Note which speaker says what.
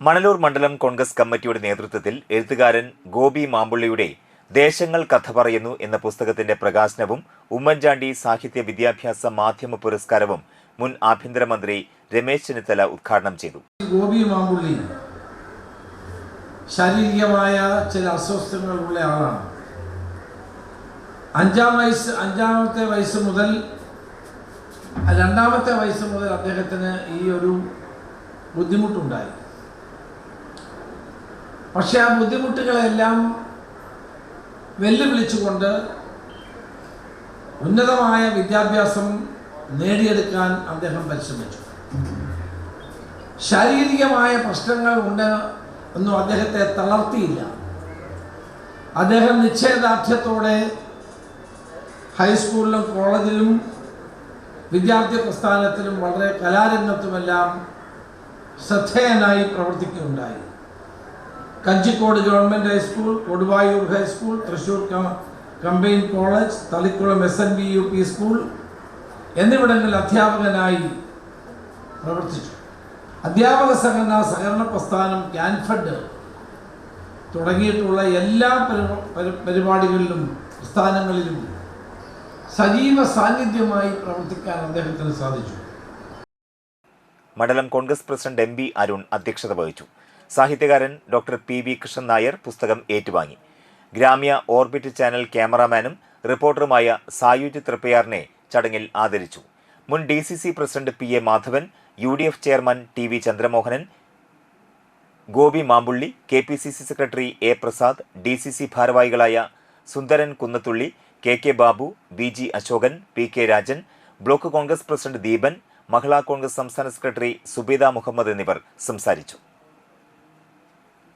Speaker 1: മണലൂർ മണ്ഡലം കോൺഗ്രസ് കമ്മിറ്റിയുടെ നേതൃത്വത്തിൽ എഴുത്തുകാരൻ ഗോപി മാമ്പുള്ളിയുടെ ദേശങ്ങൾ കഥ പറയുന്നു എന്ന പുസ്തകത്തിന്റെ പ്രകാശനവും ഉമ്മൻചാണ്ടി സാഹിത്യ വിദ്യാഭ്യാസ മാധ്യമ പുരസ്കാരവും മുൻ ആഭ്യന്തരമന്ത്രി രമേശ് ചെന്നിത്തല ഉദ്ഘാടനം ചെയ്തു.
Speaker 2: ഗോപി മാമ്പുള്ളി ശാരീരികമായ ചില അസ്വസ്ഥതകളുള്ള ആളാണ്. അഞ്ചാം വയസ്സ് അഞ്ചാമത്തെ വയസ്സ് മുതൽ രണ്ടാമത്തെ വയസ്സ് മുതൽ അദ്ദേഹത്തിന് ഈ ഒരു ബുദ്ധിമുട്ടുണ്ടായി. പക്ഷെ ആ ബുദ്ധിമുട്ടുകളെല്ലാം വെല്ലുവിളിച്ചുകൊണ്ട് ഉന്നതമായ വിദ്യാഭ്യാസം നേടിയെടുക്കാൻ അദ്ദേഹം പരിശ്രമിച്ചു. ശാരീരികമായ പ്രശ്നങ്ങൾ ഉണ്ട് ഒന്നും അദ്ദേഹത്തെ തളർത്തിയില്ല. അദ്ദേഹം നിശ്ചയദാർഢ്യത്തോടെ ഹൈസ്കൂളിലും കോളേജിലും വിദ്യാർത്ഥി പ്രസ്ഥാനത്തിലും വളരെ കലാരംഗത്തുമെല്ലാം ശ്രദ്ധേയനായി പ്രവർത്തിക്കുകയുണ്ടായി. Kanjikode government high school Koduvayur high school Thrissur combine college Thalikulam S N B U P school എന്നിവിടങ്ങളിൽ അധ്യാപകനായി പ്രവർത്തിച്ചു. അധ്യാപക സംഘടനാ സഹകരണ പ്രസ്ഥാനം ക്യാൻഫഡ് തുടങ്ങിയിട്ടുള്ള എല്ലാ പരി- പരി- പരിപാടികളിലും പ്രസ്ഥാനങ്ങളിലും സജീവ സാന്നിധ്യമായി പ്രവർത്തിക്കാൻ അദ്ദേഹത്തിന് സാധിച്ചു.
Speaker 1: മണ്ഡലം Congress president M B Arun അധ്യക്ഷത വഹിച്ചു. സാഹിത്യകാരൻ doctor P V Krishnan Nair പുസ്തകം ഏറ്റുവാങ്ങി. ഗ്രാമ്യ ഓർബിറ്റ് ചാനൽ ക്യാമറാമാനും റിപ്പോർട്ടറുമായ സായുജ് തൃപ്പയാറിനെ ചടങ്ങിൽ ആദരിച്ചു. മുൻ D C C president P A Madhavan U D F chairman T V Chandramohanan Gopi Mampully K P C C secretary A Prasad D C C ഭാരവാഹികളായ Sundaran Kunnathully K K Babu V G Ashokan P K Rajan block Congress president Deepan Mahila Congress സംസ്ഥാന secretary Zubeda Muhammad എന്നിവർ സംസാരിച്ചു.